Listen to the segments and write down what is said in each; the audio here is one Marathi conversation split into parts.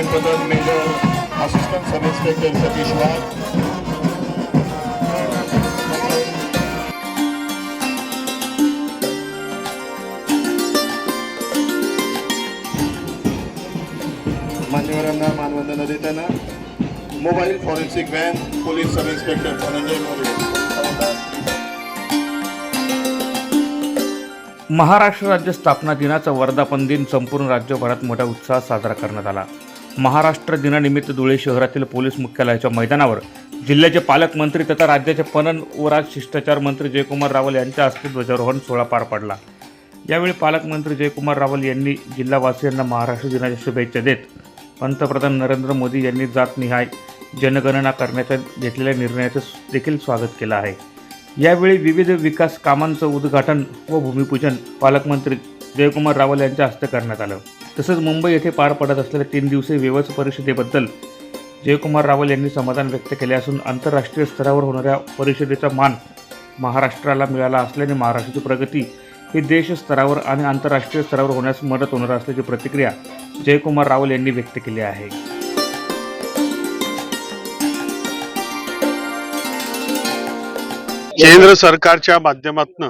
Lieutenant Colonel Major Assistant Sub Inspector Satish Wad, मान्यवरांना मानवंदना देताना mobile forensic van police sub inspector Dhananjay More. Maharashtra राज्य स्थापना दिनाचा वर्धापन दिन संपूर्ण राज्यभरात मोठ्या उत्साहात साजरा करण्यात आला. महाराष्ट्र दिनानिमित्त धुळे शहरातील पोलीस मुख्यालयाच्या मैदानावर जिल्ह्याचे पालकमंत्री तथा राज्याचे पणन व राज शिष्टाचार मंत्री जयकुमार रावल यांच्या हस्ते ध्वजारोहण सोहळा पार पडला. यावेळी पालकमंत्री जयकुमार रावल यांनी जिल्हावासियांना महाराष्ट्र दिनाच्या शुभेच्छा देत पंतप्रधान नरेंद्र मोदी यांनी जातनिहाय जनगणना करण्याच्या घेतलेल्या निर्णयाचं देखील स्वागत केलं आहे. यावेळी विविध विकास कामांचं उद्घाटन व भूमिपूजन पालकमंत्री जयकुमार रावल यांच्या हस्ते करण्यात आलं. तसंच मुंबई येथे पार पडत असलेल्या तीन दिवसीय व्यवस परिषदेबद्दल जयकुमार रावल यांनी समाधान व्यक्त केले असून आंतरराष्ट्रीय स्तरावर होणाऱ्या परिषदेचा मान महाराष्ट्राला मिळाला असल्याने महाराष्ट्राची प्रगती ही देश स्तरावर आणि आंतरराष्ट्रीय स्तरावर होण्यास मदत होणार असल्याची प्रतिक्रिया जयकुमार रावल यांनी व्यक्त केली आहे. केंद्र सरकारच्या माध्यमातून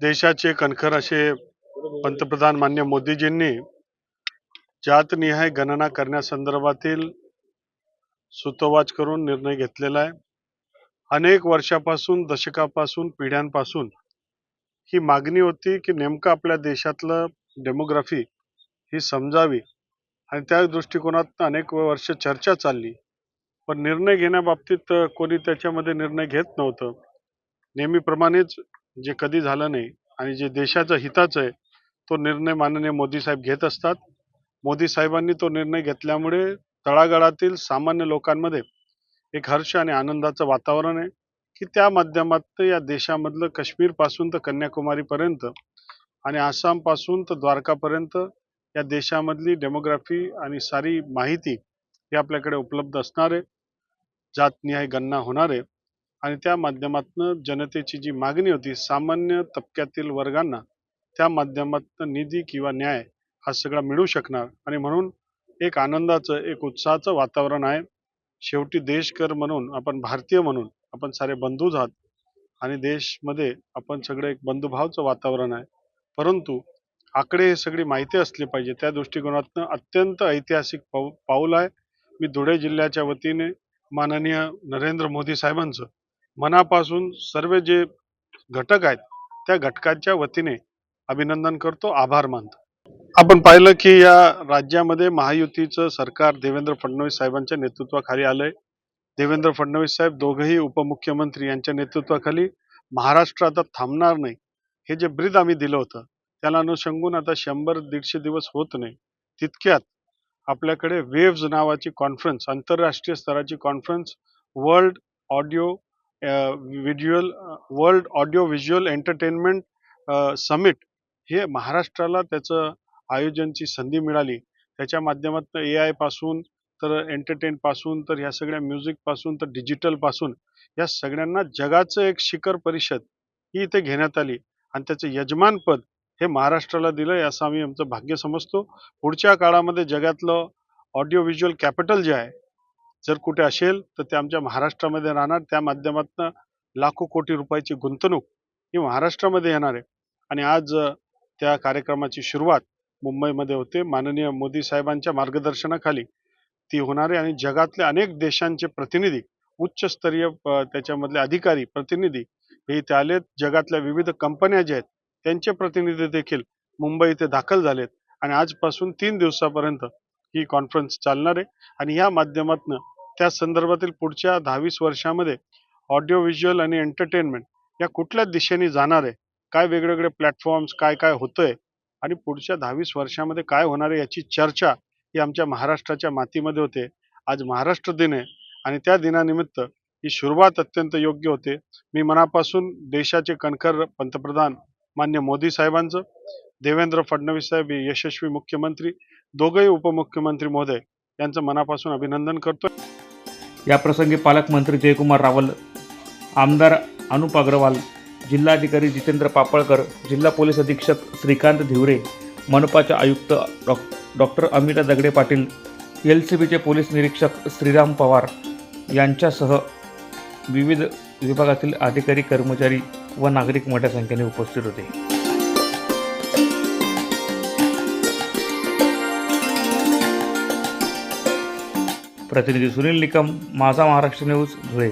देशाचे कणखर असे पंतप्रधान मान्य मोदीजींनी जातनिहाय गणना करण्यासंदर्भातील सुतोवाच करून निर्णय घेतलेला आहे. अनेक वर्षापासून दशकापासून पिढ्यांपासून ही मागणी होती की नेमकं आपल्या देशातलं डेमोग्राफी ही समजावी आणि त्या दृष्टिकोनातून अनेक वर्ष चर्चा चालली. पण निर्णय घेण्याबाबतीत कोणी त्याच्यामध्ये निर्णय घेत नव्हतं. नेहमीप्रमाणेच जे कधी झालं नाही आणि जे देशाचं हिताचं आहे तो निर्णय माननीय मोदी साहेब घेत असतात. मोदी साहेबांनी तो निर्णय घेतल्यामुळे तळागाळातील सामान्य लोकांमध्ये एक हर्ष आणि आनंदाचं वातावरण आहे की त्या माध्यमातून या देशामधलं काश्मीरपासून तर कन्याकुमारीपर्यंत आणि आसामपासून तर द्वारकापर्यंत या देशामधली डेमोग्राफी आणि सारी माहिती ही आपल्याकडे उपलब्ध असणार आहे. जातनिहाय गणना होणार आहे. आणि त्या माध्यमातून जनतेची जी मागणी होती सामान्य तबक्यातील वर्गांना त्या माध्यमातून निधी किंवा न्याय हा सगळा मिळू शकणार. आणि म्हणून एक आनंदाचं एक उत्साहाचं वातावरण आहे. शेवटी देशकर म्हणून आपण भारतीय म्हणून आपण सारे बंधूच आहात. आणि देशमध्ये आपण सगळे एक बंधुभावचं वातावरण आहे. परंतु आकडे हे सगळी माहिती असली पाहिजे. त्या दृष्टिकोनातून अत्यंत ऐतिहासिक पाऊ पाऊल आहे. मी धुळे जिल्ह्याच्या वतीने माननीय नरेंद्र मोदी साहेबांचं मनापासून सर्व जे घटक आहेत त्या घटकाच्या वतीने अभिनंदन करतो आभार मानतो. आपण पाहिलं की या राज्यामध्ये महायुतीचं सरकार देवेंद्र फडणवीस साहेबांच्या नेतृत्वाखाली आलंय. देवेंद्र फडणवीस साहेब दोघंही उपमुख्यमंत्री यांच्या नेतृत्वाखाली महाराष्ट्र आता थांबणार नाही. हे जे ब्रीद आम्ही दिलं होतं त्याला अनुषंगून आता शंभर दीडशे दिवस होत नाही. तितक्यात आपल्याकडे वेव्ज नावाची कॉन्फरन्स आंतरराष्ट्रीय स्तराची conference world audio visual world audio visual entertainment summit हे महाराष्ट्राला त्याचं आयोजनची संधी मिळाली. त्याच्या माध्यमातून ए आयपासून तर एंटरटेन पासून तर ह्या सगळ्या म्युझिकपासून तर डिजिटलपासून या सगळ्यांना जगाचं एक शिखर परिषद ही इथे घेण्यात आली. आणि त्याचं यजमानपद हे महाराष्ट्राला दिलं असं आम्ही आमचं भाग्य समजतो. पुढच्या काळामध्ये जगातलं ऑडिओ व्हिज्युअल कॅपिटल जे आहे जर कुठे असेल तर ते आमच्या महाराष्ट्रामध्ये राहणार. त्या माध्यमातून लाखो कोटी रुपयाची गुंतवणूक ही महाराष्ट्रामध्ये येणार आहे. आणि आज त्या कार्यक्रमाची सुरुवात मुंबईमध्ये होते. माननीय मोदी साहेबांच्या मार्गदर्शनाखाली ती होणार आहे आणि जगातले अनेक देशांचे प्रतिनिधी उच्चस्तरीय त्याच्यामधले अधिकारी प्रतिनिधी हे इथे आलेत. जगातल्या विविध कंपन्या ज्या आहेत त्यांचे प्रतिनिधी देखील मुंबई इथे दाखल झालेत आणि आजपासून तीन दिवसापर्यंत ही कॉन्फरन्स चालणार आहे. आणि या माध्यमातून त्या संदर्भातील पुढच्या दहावीस वर्षामध्ये ऑडिओ व्हिज्युअल आणि एंटरटेनमेंट या कुठल्या दिशेने जाणार आहे काय वेगवेगळे प्लॅटफॉर्म्स काय काय होतंय आणि पुढच्या दहावीस वर्षामध्ये काय होणार आहे याची चर्चा ही आमच्या महाराष्ट्राच्या मातीमध्ये होते. आज महाराष्ट्र दिन आहे आणि त्या दिनानिमित्त ही सुरुवात अत्यंत योग्य होते. मी मनापासून देशाचे कणखर पंतप्रधान मान्य मोदी साहेबांचं देवेंद्र फडणवीस साहेब यशस्वी मुख्यमंत्री दोघंही उपमुख्यमंत्री महोदय यांचं मनापासून अभिनंदन करतो याप्रसंगी पालकमंत्री जयकुमार रावल आमदार अनुप अग्रवाल जिल्हाधिकारी जितेंद्र पापळकर जिल्हा पोलीस अधीक्षक श्रीकांत धिवरे मनपाचे आयुक्त डॉ doctor Amita Dagade Patil L C बीचे पोलीस निरीक्षक श्रीराम पवार यांच्यासह विविध विभागातील अधिकारी कर्मचारी व नागरिक मोठ्या संख्येने उपस्थित होते. प्रतिनिधी सुनील निकम माझा महाराष्ट्र न्यूज धुळे.